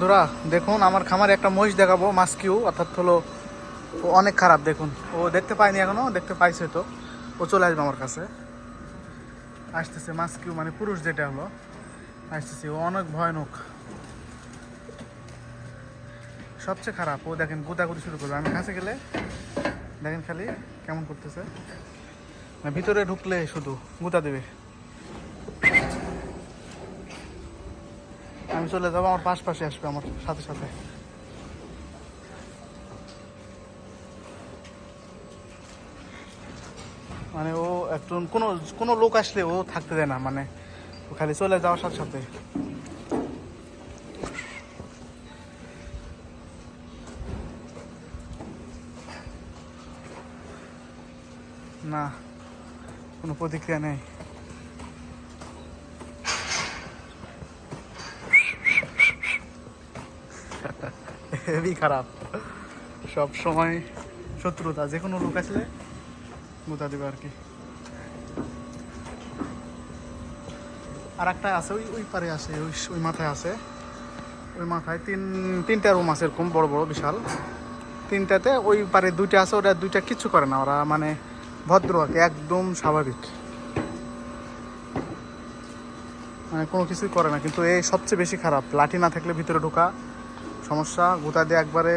বন্ধুরা, দেখুন, আমার খামারে একটা মহিষ দেখাবো, মাস্কিউ, অর্থাৎ হলো ও অনেক খারাপ, দেখুন। ও দেখতে পাইনি এখনও, দেখতে পাইছে তো। ও চলে আসবে আমার কাছে। আসতেছে মাস্কিউ মানে পুরুষ যেটা হলো। আসতেছে, ও অনেক ভয়ানক। সবচেয়ে খারাপ, ও দেখেন গুতাগুতি শুরু করবে আমি কাছে গেলে, দেখেন খালি কেমন করতেছে। মানে ভিতরে ঢুকলে শুধু গুতা দেবে। আমি চলে যাব, আমার পাশ পাশে আসবে আমার সাথে সাথে। মানে ও একজন কোনো কোনো লোক আসলে ও থাকতে দেয় না মানে ও খালি চলে যাওয়ার সাথে সাথে। না, কোনো প্রতিক্রিয়া নেই। হেভি খারাপ। সব সময় শত্রুতা, যে কোনো লোক আসলে গুতা দেবে আর কি। আর একটা আছে, ওই ওই পারে আছে, ওই ওই মাথায় আছে। ওই মাথায় তিন, তিনটা রুম আছে এরকম, বড় বড়, বিশাল। তিনটাতে ওই পারে দুইটা আছে, ওরা দুইটা কিচ্ছু করে না, ওরা মানে ভদ্র আর কি, একদম স্বাভাবিক। মানে কোনো কিছুই করে না, কিন্তু এই সবচেয়ে বেশি খারাপ, লাঠি না থাকলে ভিতরে ঢোকা সমস্যা, গোতা দিয়ে একবারে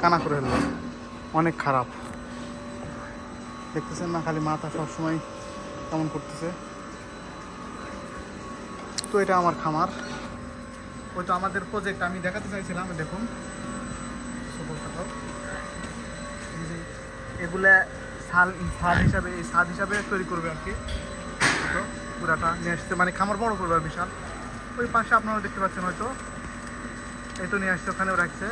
কানা করে ফেলল। অনেক খারাপ। দেখতেছেন না, খালি মাথা সবসময় কেমন করতেছে। তো এটা আমার খামার। ওই তো আমাদের প্রজেক্ট আমি দেখাতে চাইছিলাম, দেখুন। এগুলা সাল সাল হিসাবে, এই সাদ হিসাবে তৈরি করবে আর কি। পুরাটা নিয়ে আসছে। মানে খামার বড় করবে বিশাল। ওই পাশে আপনারা দেখতে পাচ্ছেন হয়তো এই তো নিয়ে আসছে, ওখানেও রাখছে।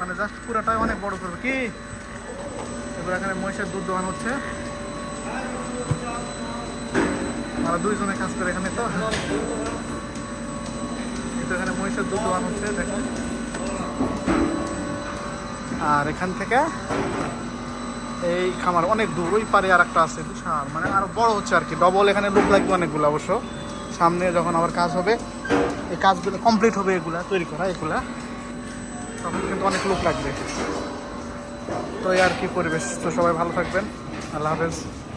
মানে জাস্ট পুরাটাই অনেক বড় করবে। কি? এবার এখানে মহিষের দুধ দোকান হচ্ছে। আমরা দুইজনে কাজ করে এখানে তো। এই তো এখানে মহিষের দুধ দোকান হচ্ছে, দেখুন। আর এখান থেকে এই খামার অনেক দূর, ওই পারে আর একটা আছে বিশাল মানে আরও বড় হচ্ছে আর কি। ডবল এখানে লোক লাগবে অনেকগুলো অবশ্য। সামনে যখন আবার কাজ হবে কাজগুলো কমপ্লিট হবে এগুলা, তৈরি করা এগুলা। তখন কিন্তু অনেক লোক লাগবে। তো আর কি পরিবেশ। তো সবাই ভালো থাকবেন। আল্লাহ হাফেজ।